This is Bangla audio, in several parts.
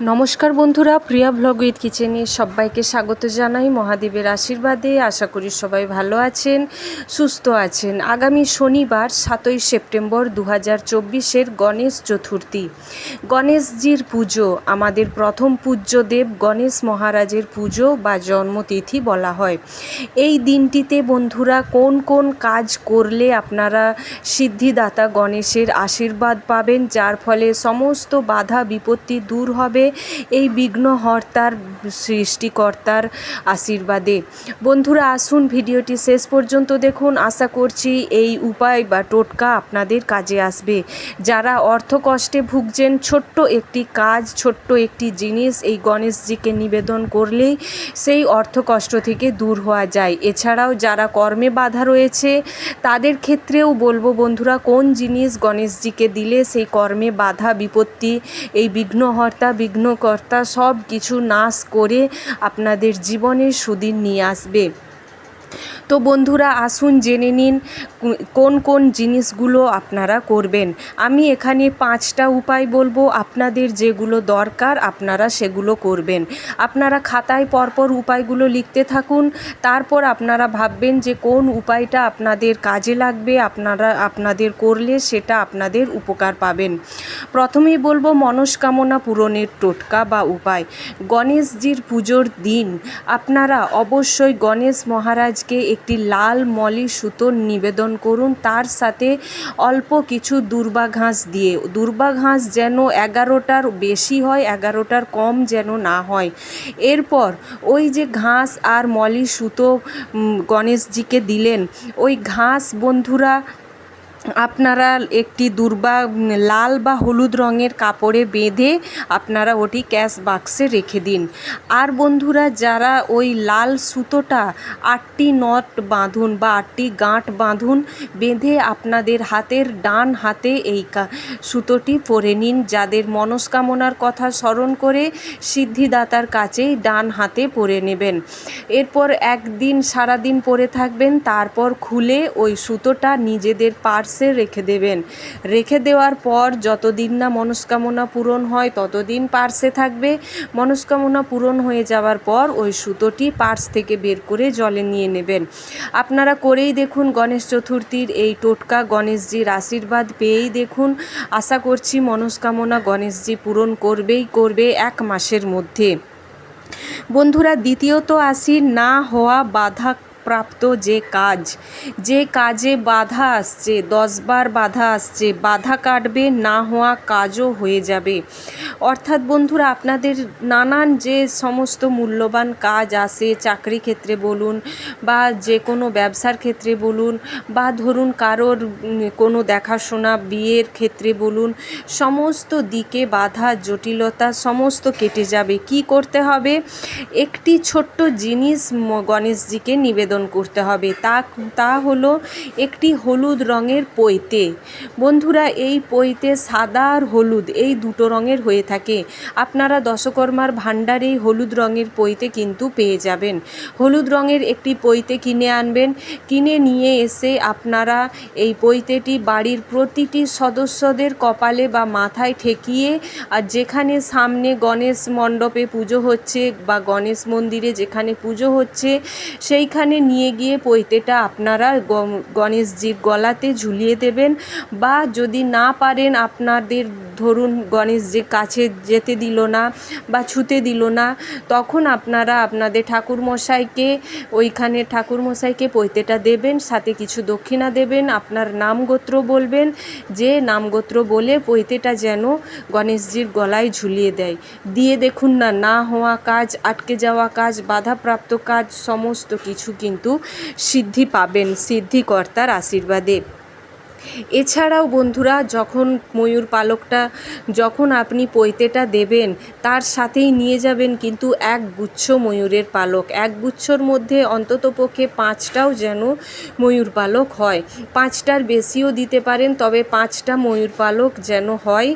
নমস্কার বন্ধুরা, প্রিয়া ব্লগ উইথ কিচেনে সবাইকে স্বাগত জানাই। মহাদেবের আশীর্বাদে আশা করি সবাই ভালো আছেন, সুস্থ আছেন। আগামী শনিবার সাতই সেপ্টেম্বর দু হাজার চব্বিশের গণেশ চতুর্থী। গণেশজির পুজো, আমাদের প্রথম পূজ্য দেব গণেশ মহারাজের পুজো বা জন্মতিথি বলা হয়। এই দিনটিতে বন্ধুরা কোন কোন কাজ করলে আপনারা সিদ্ধিদাতা গণেশের আশীর্বাদ পাবেন, যার ফলে সমস্ত বাধা বিপত্তি দূর হবে এই বিঘ্নহর্তার সৃষ্টিকর্তার আশীর্বাদে। বন্ধুরা, আসুন ভিডিওটি শেষ পর্যন্ত দেখুন। আশা করছি এই উপায় বা টোটকা আপনাদের কাজে আসবে। যারা অর্থকষ্টে ভুগছেন, ছোট্ট একটি কাজ, ছোট্ট একটি জিনিস এই গণেশজিকে নিবেদন করলেই সেই অর্থকষ্ট থেকে দূর হওয়া যায়। এছাড়াও যারা কর্মে বাধা রয়েছে, তাদের ক্ষেত্রেও বলব বন্ধুরা, কোন জিনিস গণেশজিকে দিলে সেই কর্মে বাধা, বিপত্তি, এই বিঘ্নহর্তা বিঘ্নকর্তা সব কিছু নাশ করে আপনাদের জীবনে সুদিন নিয়ে আসবে। তো বন্ধুরা, আসুন জেনে নিন কোন কোন জিনিসগুলো আপনারা করবেন। আমি এখানে পাঁচটা উপায় বলব, আপনাদের যেগুলো দরকার আপনারা সেগুলো করবেন। আপনারা খাতায় পরপর উপায়গুলো লিখতে থাকুন, তারপর আপনারা ভাববেন যে কোন উপায়টা আপনাদের কাজে লাগবে, আপনারা, আপনাদের করলে সেটা আপনাদের উপকার পাবেন। প্রথমেই বলব, মনস্কামনা পূরণের টোটকা বা উপায়। গণেশজির পুজোর দিন, আপনারা অবশ্যই গণেশ মহারাজকে একটি লাল মলি সুতোর নিবেদন করুন। তার সাথে অল্প কিছু দুর্বা ঘাস দিয়ে। দুর্বা ঘাস যেন এগারোটার বেশি হয়, এগারোটার কম যেন না হয়। এরপর ওই যে ঘাস আর মলি সুতো গণেশজিকে দিলেন। ওই ঘাস বন্ধুরা আপনারা একটি দুর্বা, লাল বা হলুদ রঙের কাপড়ে বেঁধে আপনারা ওটি ক্যাশ বাক্সে রেখে দিন। আর বন্ধুরা, যারা ওই লাল সুতোটা আটটি নট বাঁধুন বা আটটি গাঁট বাঁধুন, বেঁধে আপনাদের হাতের ডান হাতে এই সুতোটি পরে নিন। যাদের মনস্কামনার কথা স্মরণ করে সিদ্ধিদাতার কাছেই ডান হাতে পরে নেবেন। এরপর একদিন সারাদিন পরে থাকবেন, তারপর খুলে ওই সুতোটা নিজেদের পার্সে রেখে দেবেন। রেখে দেওয়ার পর যতদিন না মনস্কামনা পূরণ হয়, ততদিন পার্সে থাকবে। মনস্কামনা পূরণ হয়ে যাওয়ার পর ওই সুতোটি পার্স থেকে বের করে জলে নিয়ে নেবেন। আপনারা করেই দেখুন গণেশ চতুর্থীর এই টোটকা। গণেশজির আশীর্বাদ পেয়েই দেখুন। আশা করছি মনস্কামনা গণেশজি পূরণ করবেই করবে এক মাসের মধ্যে। বন্ধুরা, দ্বিতীয়ত আসি, না হওয়া বাধা প্রাপ্ত যে কাজ। যে কাজে বাধা আসছে, দশবার বাধা আসছে, বাধা কাটবে, না হওয়া কাজও হয়ে যাবে। অর্থাৎ বন্ধুরা, আপনাদের নানান যে সমস্ত মূল্যবান কাজ আসে চাকরি ক্ষেত্রে বলুন বা যে কোনো ব্যবসার ক্ষেত্রে বলুন বা ধরুন কারোর কোনো দেখাশোনা, বিয়ের ক্ষেত্রে বলুন, সমস্ত দিকে বাধা, জটিলতা সমস্ত কেটে যাবে। কি করতে হবে? একটি ছোট্ট জিনিস গণেশজিকে নিবেদন করতে হবে। তা তা হলো একটি হলুদ রঙের পৈতে। বন্ধুরা, এই পৈতে সাদা আর হলুদ এই দুটো রঙের হয়ে থাকে। আপনারা দশকর্মার ভাণ্ডারেই হলুদ রঙের পৈতে কিন্তু পেয়ে যাবেন। হলুদ রঙের একটি পৈতে কিনে আনবেন। কিনে নিয়ে এসে আপনারা এই পৈতেটি বাড়ির প্রতিটি সদস্যদের কপালে বা মাথায় ঠেকিয়ে, আর যেখানে সামনে গণেশ মণ্ডপে পুজো হচ্ছে বা গণেশ মন্দিরে যেখানে পুজো হচ্ছে, সেইখানে নিয়ে গিয়ে পৈতেটা আপনারা গণেশজির গলাতে ঝুলিয়ে দেবেন বা যদি না পারেন আপনাদের ধরুন গণেশজির কাছে যেতে দিল না বা ছুতে দিল না, তখন আপনারা আপনাদের ঠাকুরমশাইকে, ওইখানে ঠাকুরমশাইকে পৈতেটা দেবেন, সাথে কিছু দক্ষিণা দেবেন, আপনার নাম গোত্র বলবেন, যে নাম গোত্র বলে পৈতেটা যেন গণেশজির গলায় ঝুলিয়ে দেয়। দিয়ে দেখুন না না হওয়া কাজ, আটকে যাওয়া কাজ, বাধাপ্রাপ্ত কাজ, সমস্ত কিছু কিন্তু সিদ্ধি পাবেন সিদ্ধিকর্তার আশীর্বাদে। এছাড়াও বন্ধুরা, যখন ময়ূর পালকটা, যখন আপনি পৈতেটা দেবেন, তার সাথেই নিয়ে যাবেন কিন্তু এক গুচ্ছ ময়ূরের পালক। এক গুচ্ছর মধ্যে অন্ততপক্ষে পাঁচটাও যেন ময়ূর পালক হয়। পাঁচটার বেশিও দিতে পারেন, তবে পাঁচটা ময়ূর পালক যেন হয়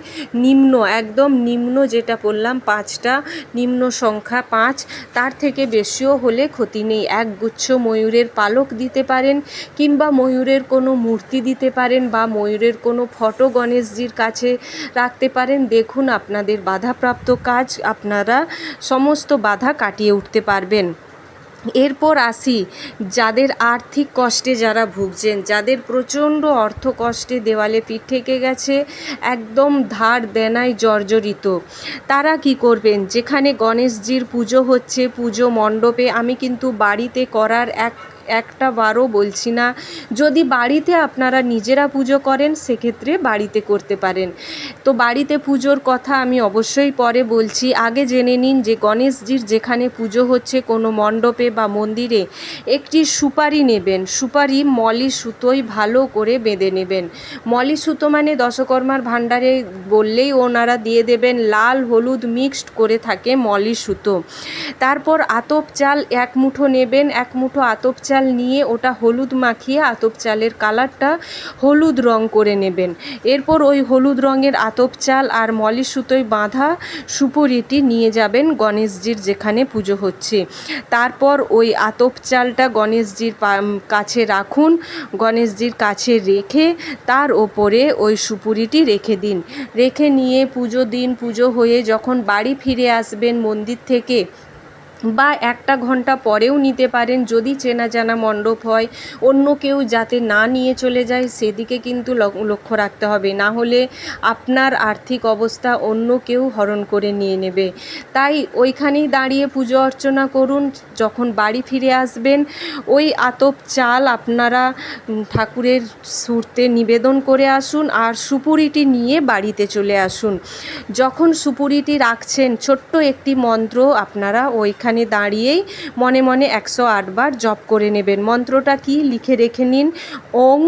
নিম্ন, একদম নিম্ন যেটা বললাম, পাঁচটা, নিম্ন সংখ্যা পাঁচ, তার থেকে বেশিও হলে ক্ষতি নেই। এক গুচ্ছ ময়ূরের পালক দিতে পারেন কিংবা ময়ূরের কোনো মূর্তি দিতে পারেন। পারেন বা ময়ূরের কোনো ফটো গণেশজির কাছে রাখতে পারেন, দেখুন আপনাদের বাধাপ্রাপ্ত কাজ, আপনারা সমস্ত বাধা কাটিয়ে উঠতে পারবেন। এরপর আসি, যাদের আর্থিক কষ্টে যারা ভুগছেন, যাদের প্রচণ্ড অর্থ কষ্টে দেওয়ালে পিঠ থেকে গেছে, একদম ধার দেনায় জর্জরিত। তারা কি করবেন? যেখানে গণেশজির পুজো হচ্ছে, পুজো মণ্ডপে, আমি কিন্তু বাড়িতে করার এক একটা বারও বলছি না। যদি বাড়িতে আপনারা নিজেরা পুজো করেন, সেক্ষেত্রে বাড়িতে করতে পারেন। তো বাড়িতে পুজোর কথা আমি অবশ্যই পরে বলছি। আগে জেনে নিন যে গণেশজির যেখানে পুজো হচ্ছে, কোনো মণ্ডপে বা মন্দিরে একটি সুপারি নেবেন। সুপারি মলি সুতোয় ভালো করে বেঁধে নেবেন। মলি সুতো মানে দশকর্মার ভাণ্ডারে বললেই ওনারা দিয়ে দেবেন লাল, হলুদ মিক্সড করে থাকে মলি সুতো। তারপর আতপ চাল এক মুঠো নেবেন, এক মুঠো আতপ চাল নিয়ে ওটা হলুদ মাখিয়ে আতপ চালের কালারটা হলুদ রং করে নেবেন। এরপর ওই হলুদ রঙের আতপ চাল আর মলি সুতোয় বাঁধা সুপুরিটি নিয়ে যাবেন গণেশজির যেখানে পুজো হচ্ছে। তারপর ওই আতপ চালটা গণেশজির কাছে রাখুন, গণেশজির কাছে রেখে তার ওপরে ওই সুপুরিটি রেখে দিন। রেখে নিয়ে পুজো দিন, পুজো হয়ে যখন বাড়ি ফিরে আসবেন মন্দির থেকে বা একটা ঘণ্টা পরেও নিতে পারেন। যদি চেনা জানা মণ্ডপ হয়, অন্য কেউ যাতে না নিয়ে চলে যায়, সেদিকে কিন্তু লক্ষ্য রাখতে হবে। না হলে আপনার আর্থিক অবস্থা অন্য কেউ হরণ করে নিয়ে নেবে। তাই ওইখানেই দাঁড়িয়ে পুজো অর্চনা করুন। যখন বাড়ি ফিরে আসবেন, ওই আতপ চাল আপনারা ঠাকুরের সুরতে নিবেদন করে আসুন আর সুপুরিটি নিয়ে বাড়িতে চলে আসুন। যখন সুপুরিটি রাখছেন, ছোট্ট একটি মন্ত্র আপনারা ওইখানে দাঁড়িয়েই মনে মনে একশো আটবার জপ করে নেবেন। মন্ত্রটা কি? লিখে রেখে নিন। ওং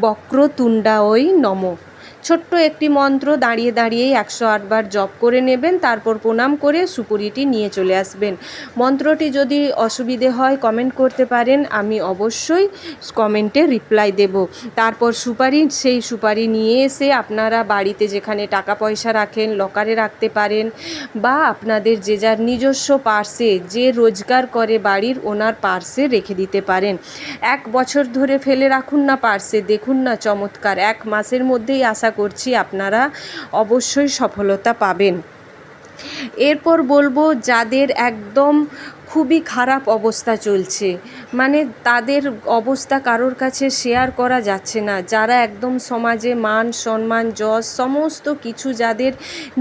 বক্রতুণ্ডা ওই নম। ছোট্ট একটি মন্ত্র দাঁড়িয়ে দাঁড়িয়েই একশো আটবার জপ করে নেবেন, তারপর প্রণাম করে সুপুরিটি নিয়ে চলে আসবেন। মন্ত্রটি যদি অসুবিধে হয় কমেন্ট করতে পারেন, আমি অবশ্যই কমেন্টে রিপ্লাই দেব। তারপর সুপারি, সেই সুপারি নিয়ে এসে আপনারা বাড়িতে যেখানে টাকা পয়সা রাখেন লকারে রাখতে পারেন, বা আপনাদের যে যার নিজস্ব পার্সে যে রোজগার করে বাড়ির ওনার পার্সে রেখে দিতে পারেন। এক বছর ধরে ফেলে রাখুন না পার্সে দেখুন না চমৎকার। এক মাসের মধ্যেই আশা করছি আপনারা অবশ্যই সফলতা পাবেন। এরপর বলব যাদের একদম খুবই খারাপ অবস্থা চলছে। মানে তাদের অবস্থা কারোর কাছে শেয়ার করা যাচ্ছে না। যারা একদম সমাজে মান, সম্মান, যশ, সমস্ত কিছু যাদের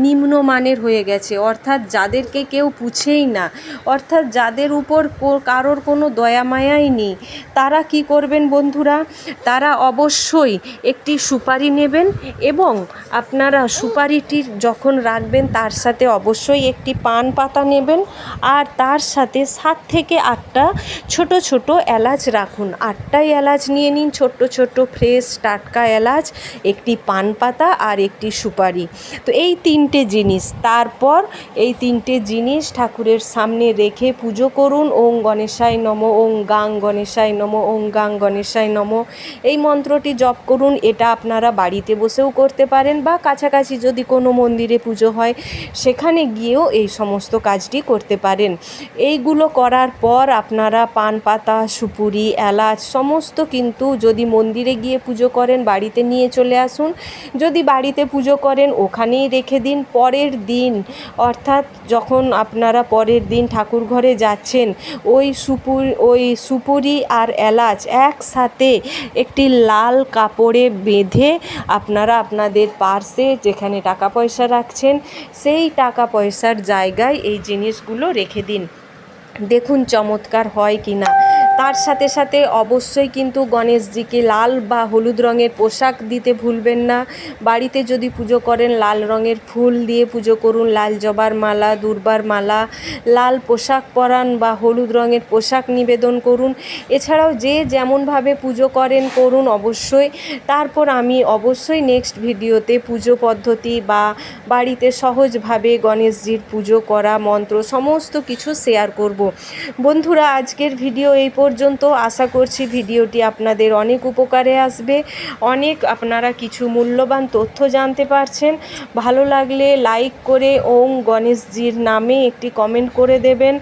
নিম্নমানের হয়ে গেছে, অর্থাৎ যাদেরকে কেউ পুছেই না, অর্থাৎ যাদের উপর কারোর কোনো দয়া মায়াই নেই, তারা কি করবেন বন্ধুরা? তারা অবশ্যই একটি সুপারি নেবেন এবং আপনারা সুপারিটির যখন রাখবেন, তার সাথে অবশ্যই একটি পান পাতা নেবেন। আর তার সাথে সাত থেকে আটটা ছোট ছোট এলাচ রাখুন। আটটাই এলাচ নিয়ে নিন, ছোট্ট ছোট্ট ফ্রেশ টাটকা এলাচ, একটি পান পাতা আর একটি সুপারি। তো এই তিনটে জিনিস। তারপর এই তিনটে জিনিস ঠাকুরের সামনে রেখে পুজো করুন। ওং গণেশায় নম, ওং গাং গণেশায় নম, ওং গাং গণেশায় নম। এই মন্ত্রটি জপ করুন। এটা আপনারা বাড়িতে বসেও করতে পারেন বা কাছাকাছি যদি কোনো মন্দিরে পুজো হয়, সেখানে গিয়েও এই সমস্ত কাজটি করতে পারেন। এইগুলো করার পর আপনারা পান, পাতা, সুপুরি, এলাচ সমস্ত কিন্তু যদি মন্দিরে গিয়ে পুজো করেন, বাড়িতে নিয়ে চলে আসুন। যদি বাড়িতে পুজো করেন, ওখানেই রেখে দিন। পরের দিন, অর্থাৎ যখন আপনারা পরের দিন ঠাকুর ঘরে যাচ্ছেন, ওই সুপুর, ওই সুপুরি আর এলাচ একসাথে একটি লাল কাপড়ে বেঁধে আপনারা আপনাদের পার্সে যেখানে টাকা পয়সা রাখছেন, সেই টাকা পয়সার জায়গায় এই জিনিসগুলো রেখে দিন। দেখুন চমৎকার হয় কি না তার সাথে সাথে অবশ্যই কিন্তু গণেশজিকে লাল বা হলুদ রঙের পোশাক দিতে ভুলবেন না। বাড়িতে যদি পুজো করেন, লাল রঙের ফুল দিয়ে পুজো করুন। লাল জবার মালা, দুর্বার মালা, লাল পোশাক পরান বা হলুদ রঙের পোশাক নিবেদন করুন। এছাড়াও যে যেমনভাবে পুজো করেন, করুন অবশ্যই। তারপর আমি অবশ্যই নেক্সট ভিডিওতে পুজো পদ্ধতি বা বাড়িতে সহজভাবে গণেশজির পুজো করা মন্ত্র সমস্ত কিছু শেয়ার করব। বন্ধুরা, আজকের ভিডিও এই পর্যন্ত আশা করছি ভিডিওটি আপনাদের অনেক উপকারে আসবে। অনেক আপনারা কিছু মূল্যবান তথ্য জানতে পারছেন। ভালো লাগলে লাইক করে ওম গণেশজির নামে একটি কমেন্ট করে দেবেন।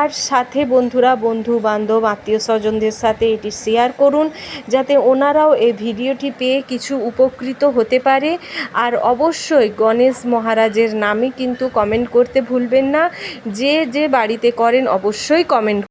আর সাথে বন্ধুরা বন্ধু বান্ধব আত্মীয় স্বজনদের সাথে এটি শেয়ার করুন, যাতে ওনারাও এই ভিডিওটি পেয়ে কিছু উপকৃত হতে পারে। আর অবশ্যই গণেশ মহারাজের নামে কিন্তু কমেন্ট করতে ভুলবেন না। যে যে বাড়িতে করেন অবশ্যই কমেন্ট